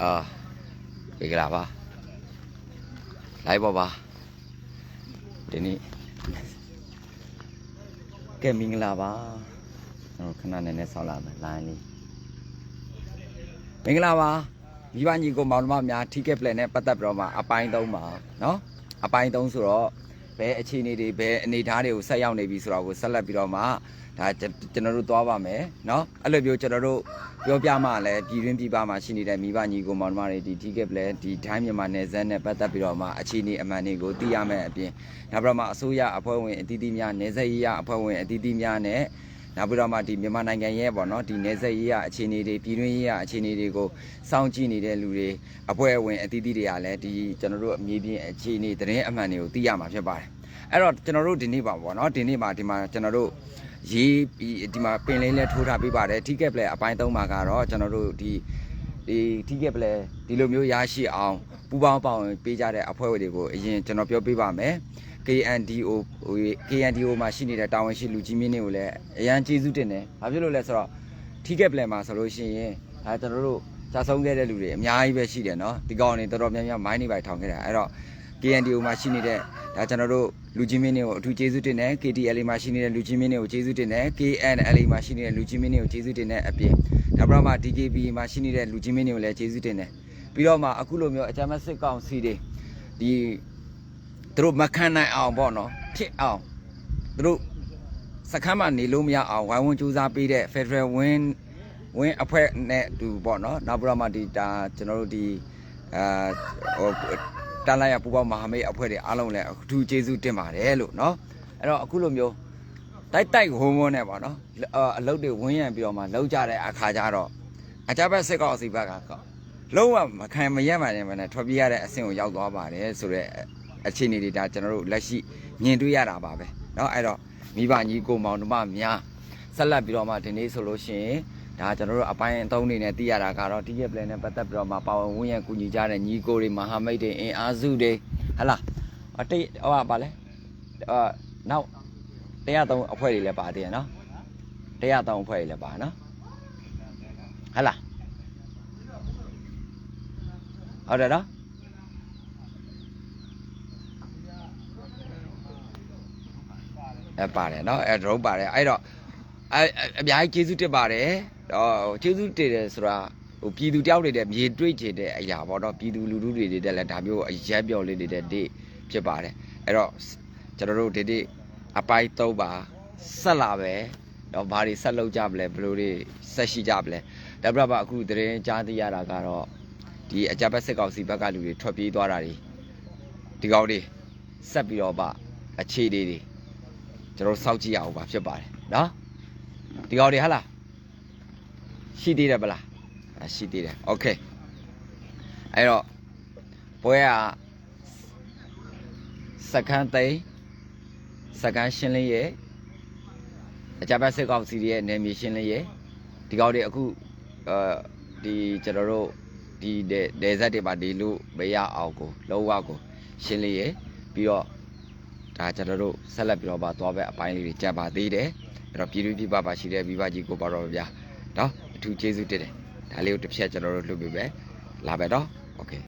အာဒီကလာပါလိုက်ပါပါဒီနေ့ကဲမင်္ဂလာပါကျွန်တော်ခဏနည်းနည်းဆောက်လာမယ်လိုင်းလေးမင်္ဂလာပါမိဘညီကိုမောင်နှမများထိကက်ပလက်နဲ့ပတ်သက်ပြီးတော့မှအပိုင်း၃ပါเนาะအပိုင်း၃ဆိုတော့ ဘယ်အခြေအနေတွေဘယ်အနေအထားတွေကိုဆက်ရောက်နေပြီဆိုတော့ကိုဆက်လက်ပြီးတော့မှဒါကျွန်တော်တို့သွားပါမယ်เนาะအဲ့လိုမျိုးကျွန်တော်တို့ပြောပြမှလည်းပြည်တွင်းပြည်ပမှာရှိနေတဲ့မိဘညီကိုမောင်နှမတွေဒီထိကက်ပလက်ဒီတိုင်းမြန်မာနယ်စပ်နဲ့ပတ်သက်ပြီးတော့မှအခြေအနေအမှန်တွေကိုသိရမယ်အပြင်နောက်ပြီးတော့မှအစိုးရအဖွဲ့ဝင်အသီးသီးများနယ်စပ်ရေးရအဖွဲ့ဝင်အသီးသီးများနဲ့ နောက်ပြီးတော့မှဒီမြန်မာနိုင်ငံရဲ့ပေါ့နော်ဒီနေဆက်ရေးရအခြေအနေတွေပြည်တွင်းရေးရအခြေအနေတွေကိုစောင့်ကြည့်နေတဲ့လူတွေအဖွဲ့အဝင်အသီးသီးတွေကလည်းဒီကျွန်တော်တို့အမြင်ပြင်းအခြေအနေသတင်းအမှန်တွေကိုသိရမှာဖြစ်ပါတယ်အဲ့တော့ကျွန်တော်တို့ဒီနေ့ပါပေါ့နော်ဒီနေ့မှာဒီမှာကျွန်တော်တို့ရေးပြီးဒီမှာပင်လေးလဲထိုးထားပေးပါတယ်ထိကက်ပလက်အပိုင်း၃မှာကတော့ကျွန်တော်တို့ဒီဒီထိကက်ပလက်ဒီလိုမျိုးရရှိအောင်ပူပေါင်းပါဝင်ပေးကြတဲ့အဖွဲ့ဝင်တွေကိုအရင်ကျွန်တော်ပြောပြပါမယ် KNDO ဟို KNDO မှာရှိနေတဲ့တာဝန်ရှိလူကြီးမင်းတွေကိုလည်းအရန်ကျေးဇူးတင်တယ်။ဘာဖြစ်လို့လဲဆိုတော့ထိကက်ပလန်မှာဆိုလို့ရှိရင်ဒါကျွန်တော်တို့ကြာဆုံးခဲ့တဲ့လူတွေအများကြီးပဲရှိတယ်နော်။ဒီကောင်တွေတော်တော်များများမိုင်းနေပိုင်ထောင်ခဲ့တာ။အဲ့တော့ KNDO မှာရှိနေတဲ့ဒါကျွန်တော်တို့လူကြီးမင်းတွေကိုအထူးကျေးဇူးတင်တယ် KTL မှာရှိနေတဲ့လူကြီးမင်းတွေကိုကျေးဇူးတင်တယ် KNL မှာရှိနေတဲ့လူကြီးမင်းတွေကိုကျေးဇူးတင်တဲ့အပြင်နောက်ပြီးတော့မှ DKB မှာရှိနေတဲ့လူကြီးမင်းတွေကိုလည်းကျေးဇူးတင်တယ်ပြီးတော့မှအခုလိုမျိုးအကြမ်းဖက်စစ်ကောင်စီတွေဒီ သူတို့မခံနိုင်အောင်ပေါ့နော်ဖြစ်အောင်သူတို့စခန်းမှာနေလို့မရအောင်ဝိုင်းဝန်းကြိုးစားပေးတဲ့ Federal Win Win အဖွဲ့နဲ့တူပေါ့နော်နောက်ပြီးတော့မှဒီဒါကျွန်တော်တို့ဒီအာဟိုတန်လိုက်ရပူပေါင်းမဟာမိတ်အဖွဲ့တွေအားလုံးလည်းအထူးကျေးဇူးတင်ပါတယ်လို့နော်အဲ့တော့အခုလိုမျိုးတိုက်တိုက်ဝုံဝုံနဲ့ပေါ့နော်အာအလုပ်တွေဝင်းရံပြီးတော့မှလောက်ကြတဲ့အခါကျတော့အကြမ်းဖက်စစ်ကောင်စီဘက်ကလုံးဝမခံမရက်မှန်နေမှနဲ့ထွက်ပြေးရတဲ့အဆင့်ကိုရောက်သွားပါတယ်ဆိုတော့ အခြေအနေတွေဒါကျွန်တော်တို့လက်ရှိမြင်တွေ့ရတာပါပဲเนาะအဲ့တော့မိဘညီကိုမောင်နှမများဆက်လက်ပြီးတော့မှဒီနေ့ဆိုလို့ရှိရင်ဒါကျွန်တော်တို့အပိုင်းအသုံးအနေနဲ့သိရတာကတော့ ticket plan နဲ့ပတ်သက်ပြီးတော့မှပါဝင်ဝန်းရံကူညီကြတဲ့ညီကိုတွေမဟာမိတ်တွေအင်အားစုတွေဟလာအတိတ်ဟိုပါလဲအာနောက်103အဖွဲ့တွေလည်းပါသေးရနော်103အဖွဲ့တွေလည်းပါနော်ဟလာဟုတ်တယ်နော် အဲပါတယ်เนาะအဲ drone ပါတယ်အဲ့တော့အဲအများကြီးကျေးဇူးတင်ပါတယ်တော့ကျေးဇူးတင်တယ်ဆိုတာဟိုပြည်သူတယောက်တွေတဲ့မြေတွေ့ချင်တဲ့အရာပေါ့နော်ပြည်သူလူထုတွေတွေတက်လည်းဒါမျိုးအရက်ပြော်လေးတွေတဲ့ဒိဖြစ်ပါတယ်အဲ့တော့ကျွန်တော်တို့ဒီဒီအပိုင်း၃ပါဆက်လာပဲတော့ဘာတွေဆက်လုပ်ကြမလဲဘယ်လိုတွေဆက်ရှိကြမလဲဒါပြပါအခုသတင်းကြားသိရတာကတော့ဒီအကြပ်ဘက်စစ်ကောင်စီဘက်ကလူတွေထွက်ပြေးသွားတာတွေဒီကောင်တွေဆက်ပြီးတော့ပါအခြေတွေတွေ ကျွန်တော်စောင့်ကြည့်ရအောင်ပါဖြစ်ပါတယ်နော်ဒီကောင်တွေဟာလားရှိသေးတယ်ဗလားအရှိသေးတယ်โอเคအဲ့တော့ပွဲကစကန်းသိန်းစကန်းရှင်းလင်းရဲ့အကြမ်းဖက်စစ်ကောင်စီရဲ့နယ်မြေရှင်းလင်းရဲ့ဒီကောင်တွေအခုအဲဒီကျွန်တော်တို့ဒီဒေဇက်တွေမှာဒီလူမရအောင်ကိုလောဝကိုရှင်းလင်းရဲ့ပြီးတော့ ဒါကျွန်တော်တို့ဆက်လက်ပြီးတော့ပါသွားပဲအပိုင်းလေးတွေကြံပါသေးတယ်အဲ့တော့ပြည်သူပြည်ပပါရှိတဲ့မိဘကြီးကိုပါတော့ဗျာနော်အထူးကျေးဇူးတင်တယ်ဒါလေးကိုတစ်ဖြတ်ကျွန်တော်တို့လုပ်ပြပဲလာပဲတော့โอเค